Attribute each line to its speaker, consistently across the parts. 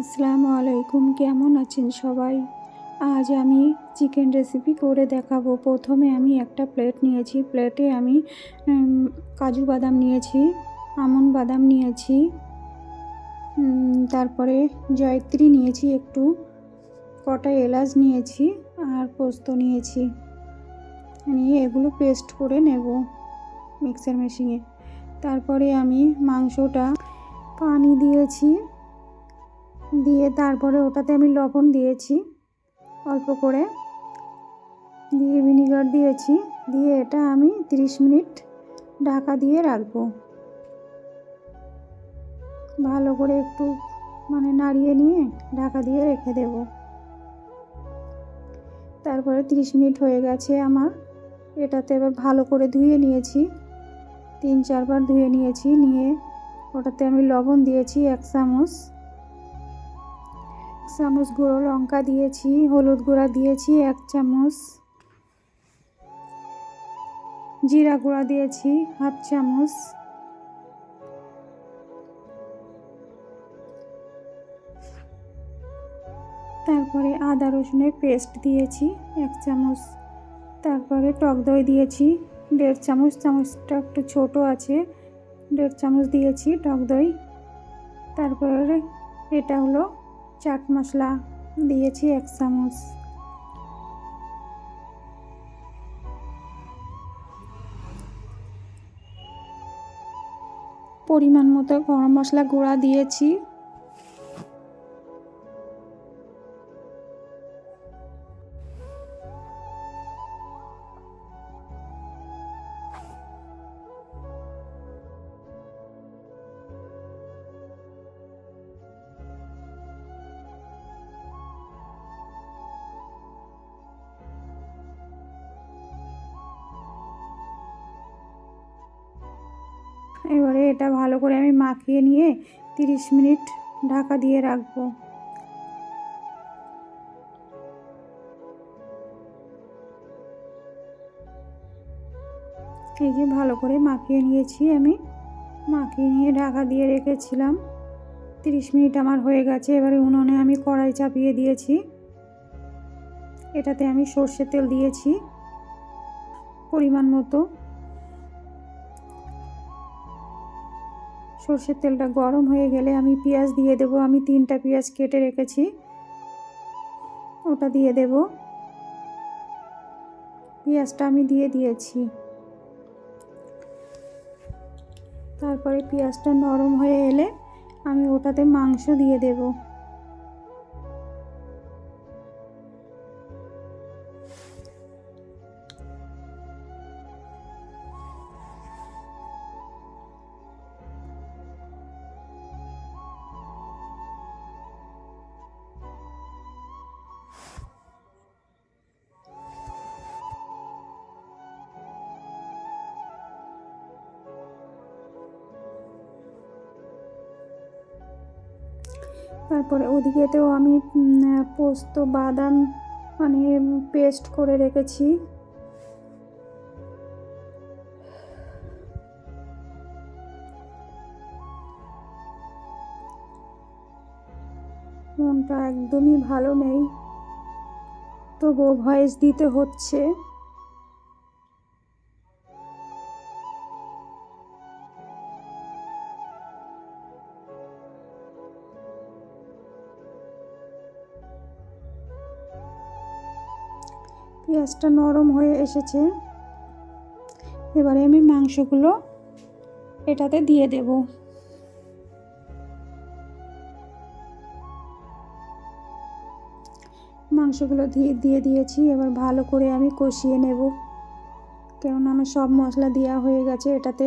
Speaker 1: আসসালামু আলাইকুম, কেমন আছেন সবাই? আজ আমি চিকেন রেসিপি করে দেখাবো। প্রথমে আমি একটা প্লেট নিয়েছি। প্লেটে আমি কাজু বাদাম নিয়েছি, আমন বাদাম নিয়েছি তারপরে জয়ত্রী নিয়েছি একটু, কটা এলাচ নিয়েছি আর পোস্ত নিয়েছি। নিয়ে এগুলো পেস্ট করে নেব মিক্সার মেশিনে তারপরে আমি মাংসটা পানি দিয়েছি। দিয়ে তারপরে ওটাতে আমি লবণ দিয়েছি, অল্প করে। দিয়ে ভিনিগার দিয়েছি, দিয়ে এটা আমি 30 মিনিট ঢাকা দিয়ে রাখব। ভালো করে একটু মানে নাড়িয়ে নিয়ে ঢাকা দিয়ে রেখে দেব। তারপরে 30 মিনিট হয়ে গেছে আমার। এটাতে এবার ভালো করে ধুয়ে নিয়েছি, তিন চারবার ধুয়ে নিয়েছি, নিয়ে ওটাতে আমি লবণ দিয়েছি এক চামচ। চামচ গুঁড়ো লঙ্কা দিয়েছি, হলুদ গুঁড়া দিয়েছি, এক চামচ। জিরা গুঁড়া দিয়েছি, হাফ চামচ। তারপরে আদা রসুনের পেস্ট দিয়েছি, এক চামচ। তারপরে টক দই দিয়েছি, দেড় চামচ, চামচটা একটু ছোট আছে, দেড় চামচ দিয়েছি টক দই। তারপরে এটা হলো চাট মশলা দিয়েছি এক চামচ। পরিমাণ মতো গরম মশলা গুঁড়া দিয়েছি। এবারে এটা ভালো করে আমি মাখিয়ে নিয়ে তিরিশ মিনিট ঢাকা দিয়ে রাখব। এই যে ভালো করে মাখিয়ে নিয়েছি আমি। মাখিয়ে নিয়ে ঢাকা দিয়ে রেখেছিলাম। তিরিশ মিনিট আমার হয়ে গেছে, এবারে উনুনে আমি কড়াই চাপিয়ে দিয়েছি। এটাতে আমি সর্ষে তেল দিয়েছি। পরিমাণ মতো সর্ষের তেলটা গরম হয়ে গেলে আমি পেঁয়াজ দিয়ে দেব। আমি তিনটা পেঁয়াজ কেটে রেখেছি। ওটা দিয়ে দেব। পেঁয়াজটা আমি দিয়ে দিয়েছি। তারপরে পেঁয়াজটা নরম হয়ে এলে আমি ওটাতে মাংস দিয়ে দেব। তারপরে ওদিকেতেও আমি পোস্ত, বাদাম মানে পেস্ট করে রেখেছি। মনটা একদমই ভালো নেই। তবুও ভয়েস দিতে হচ্ছে। পেঁয়াজটা নরম হয়ে এসেছে। এবারে আমি মাংসগুলো এটাতে দিয়ে দেব। মাংসগুলো দিয়ে দিয়ে দিয়েছি, এবার ভালো করে আমি কষিয়ে নেব। কেননা আমার সব মশলা দেওয়া হয়ে গেছে এটাতে।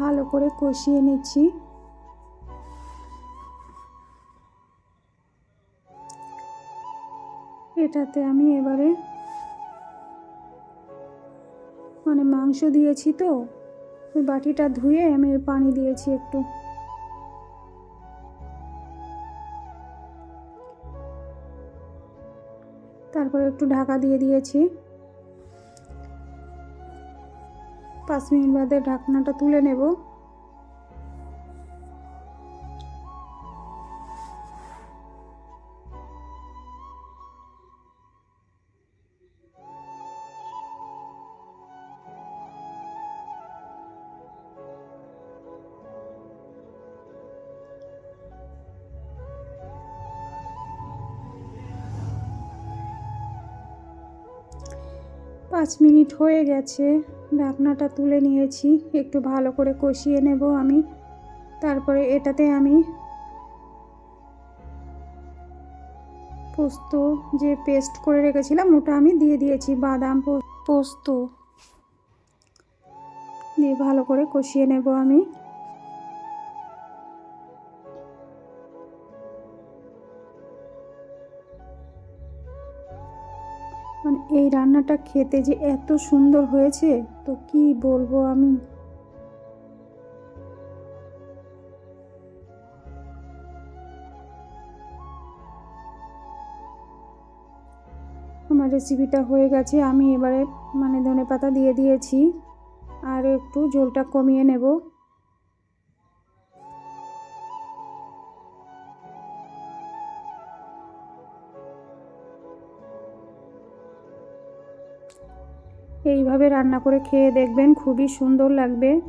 Speaker 1: ভালো করে কষিয়ে নিচ্ছি। এটাতে আমি এবারে মানে মাংস দিয়েছি তো, ওই বাটিটা ধুয়ে আমি পানি দিয়েছি একটু। তারপরে একটু ঢাকা দিয়ে দিয়েছি। পাঁচ মিনিট বাদে ঢাকনাটা তুলে নেব। পাঁচ মিনিট হয়ে গেছে। ঢাকনাটা তুলে নিয়েছি, একটু ভালো করে কষিয়ে নেব আমি। তারপরে এটাতে আমি পোস্ত যে পেস্ট করে রেখেছিলাম, ওটা আমি দিয়ে দিয়েছি, বাদাম পোস্ত। দিয়ে ভালো করে কষিয়ে নেব আমি। এই রান্নাটা খেতে যে এত সুন্দর হয়েছে, তো কি বলব আমি? আমার রেসিপিটা হয়ে গেছে, আমি এবারে মানে ধনে পাতা দিয়ে দিয়েছি, আর একটু ঝোলটা কমিয়ে নেব। এইভাবে রান্না করে খেয়ে দেখবেন খুবই সুন্দর লাগবে।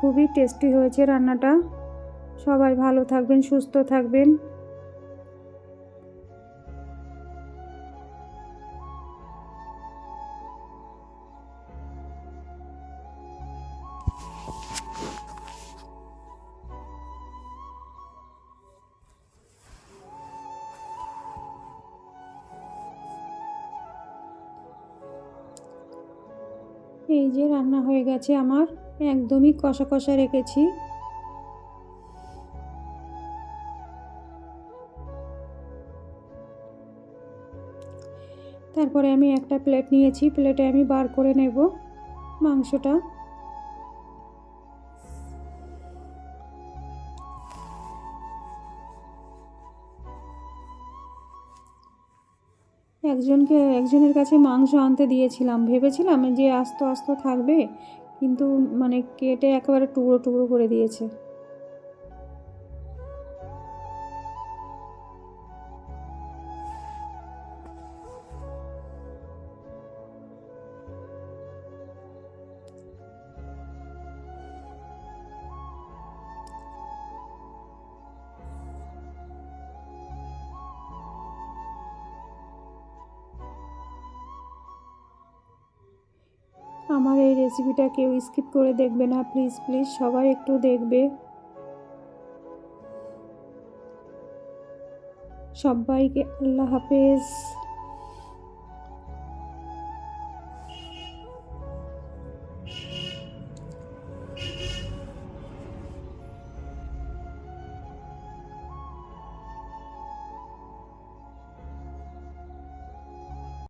Speaker 1: খুবই টেস্টি হয়েছে রান্নাটা। সবাই ভালো থাকবেন, সুস্থ থাকবেন। এই যে রান্না হয়ে গেছে আমার, একদমই কষা কষা রেখেছি। তারপরে আমি একটা প্লেট নিয়েছি প্লেটে আমি বার করে নেব মাংসটা। একজনকে, একজনের কাছে মাংস আনতে দিয়েছিলাম। ভেবেছিলাম যে আস্ত আস্ত থাকবে, কিন্তু মানে কেটে একেবারে টুকরো টুকরো করে দিয়েছে। আমার এই রেসিপিটা কেউ স্কিপ করে দেখবে না প্লিজ প্লিজ সবাই একটু দেখবে। সবাইকে আল্লাহ হাফেজ।